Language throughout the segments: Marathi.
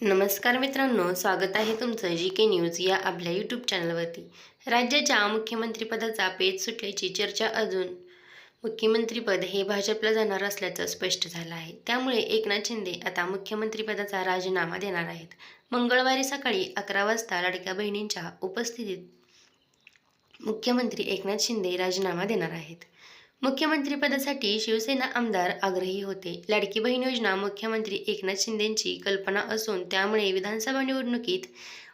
नमस्कार मित्रांनो स्वागत आहे तुमचं जी के न्यूज या आपल्या यूट्यूब चॅनलवरती राज्याच्या मुख्यमंत्रीपदाचा पेच सुटल्याची चर्चा अजून. मुख्यमंत्रीपद हे भाजपला जाणार असल्याचं स्पष्ट झालं आहे. त्यामुळे एकनाथ शिंदे आता मुख्यमंत्रीपदाचा राजीनामा देणार आहेत. मंगळवारी सकाळी अकरा वाजता लाडक्या बहिणींच्या उपस्थितीत मुख्यमंत्री एकनाथ शिंदे राजीनामा देणार आहेत. मुख्यमंत्रीपदासाठी शिवसेना आमदार आग्रही होते. लाडकी बहीण योजना मुख्यमंत्री एकनाथ शिंदेंची कल्पना असून त्यामुळे विधानसभा निवडणुकीत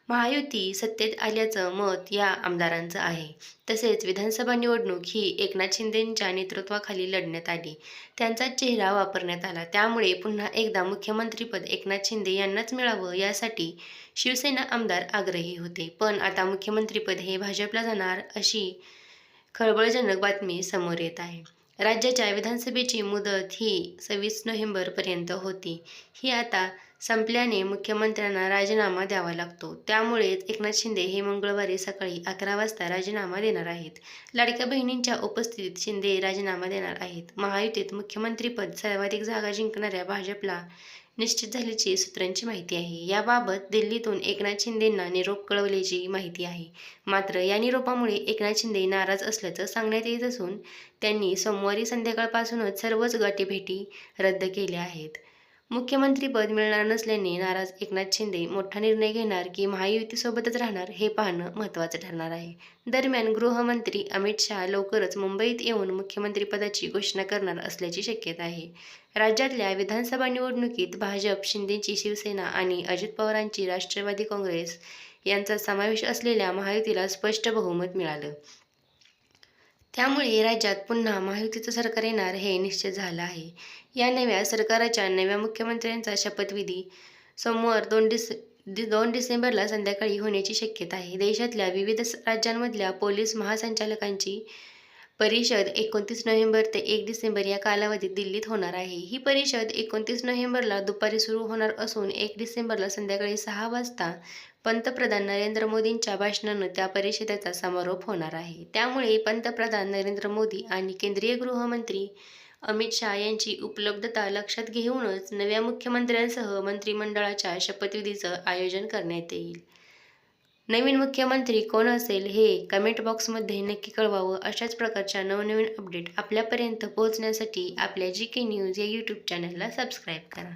महायुती सत्तेत आल्याचं मत या आमदारांचं आहे. तसेच विधानसभा निवडणूक ही एकनाथ शिंदेंच्या नेतृत्वाखाली लढण्यात आली. त्यांचा चेहरा वापरण्यात आला. त्यामुळे पुन्हा एकदा मुख्यमंत्रीपद एकनाथ शिंदे यांनाच मिळावं यासाठी शिवसेना आमदार आग्रही होते. पण आता मुख्यमंत्रीपद हे भाजपला जाणार अशी खळबळजनक बातमी समोर येत आहे. राज्याच्या विधानसभेची मुदत ही सव्वीस नोव्हेंबरपर्यंत होती. ही आता संपल्याने मुख्यमंत्र्यांना राजीनामा द्यावा लागतो. त्यामुळेच एकनाथ शिंदे हे मंगळवारी सकाळी अकरा वाजता राजीनामा देणार आहेत. लाडक्या बहिणींच्या उपस्थितीत शिंदे राजीनामा देणार आहेत. महायुतीत मुख्यमंत्रीपद सर्वाधिक जागा जिंकणाऱ्या भाजपला निश्चित झाल्याची सूत्रांची माहिती आहे. याबाबत दिल्लीतून एकनाथ शिंदेंना निरोप कळवल्याची माहिती आहे. मात्र या निरोपामुळे एकनाथ शिंदे नाराज असल्याचं सांगण्यात येत असून त्यांनी सोमवारी संध्याकाळपासूनच सर्वच गाठीभेटी रद्द केल्या आहेत. मुख्यमंत्रीपद मिळणार नसल्याने नाराज एकनाथ शिंदे मोठा निर्णय घेणार की महायुतीसोबतच राहणार हे पाहणं महत्त्वाचं ठरणार आहे. दरम्यान गृहमंत्री अमित शहा लवकरच मुंबईत येऊन मुख्यमंत्रीपदाची घोषणा करणार असल्याची शक्यता आहे. राज्यातल्या विधानसभा निवडणुकीत भाजप शिंदेची शिवसेना आणि अजित पवारांची राष्ट्रवादी काँग्रेस यांचा समावेश असलेल्या महायुतीला स्पष्ट बहुमत मिळालं. त्यामुळे राज्यात पुन्हा महायुतीचं सरकार येणार हे निश्चित झालं आहे. या नव्या सरकाराच्या नव्या मुख्यमंत्र्यांचा शपथविधी सोमवार दोन डिस दोन डिसेंबरला संध्याकाळी होण्याची शक्यता आहे. देशातल्या विविध राज्यांमधल्या पोलीस महासंचालकांची परिषद एकोणतीस नोव्हेंबर ते एक डिसेंबर या कालावधीत दिल्लीत होणार आहे. ही परिषद एकोणतीस नोव्हेंबरला दुपारी सुरू होणार असून एक डिसेंबरला संध्याकाळी सहा वाजता पंतप्रधान नरेंद्र मोदींच्या भाषणानं त्या परिषदेचा समारोप होणार आहे. त्यामुळे पंतप्रधान नरेंद्र मोदी आणि केंद्रीय गृहमंत्री अमित शहा यांची उपलब्धता लक्षात घेऊनच नव्या मुख्यमंत्र्यांसह मंत्रिमंडळाच्या शपथविधीचं आयोजन करण्यात येईल. नवीन मुख्यमंत्री कोण असेल हे कमेंट बॉक्समध्ये नक्की कळवावं. अशाच प्रकारच्या नवनवीन अपडेट आपल्यापर्यंत पोहोचण्यासाठी आपल्या जी के न्यूज या यूट्यूब चॅनलला सबस्क्राईब करा.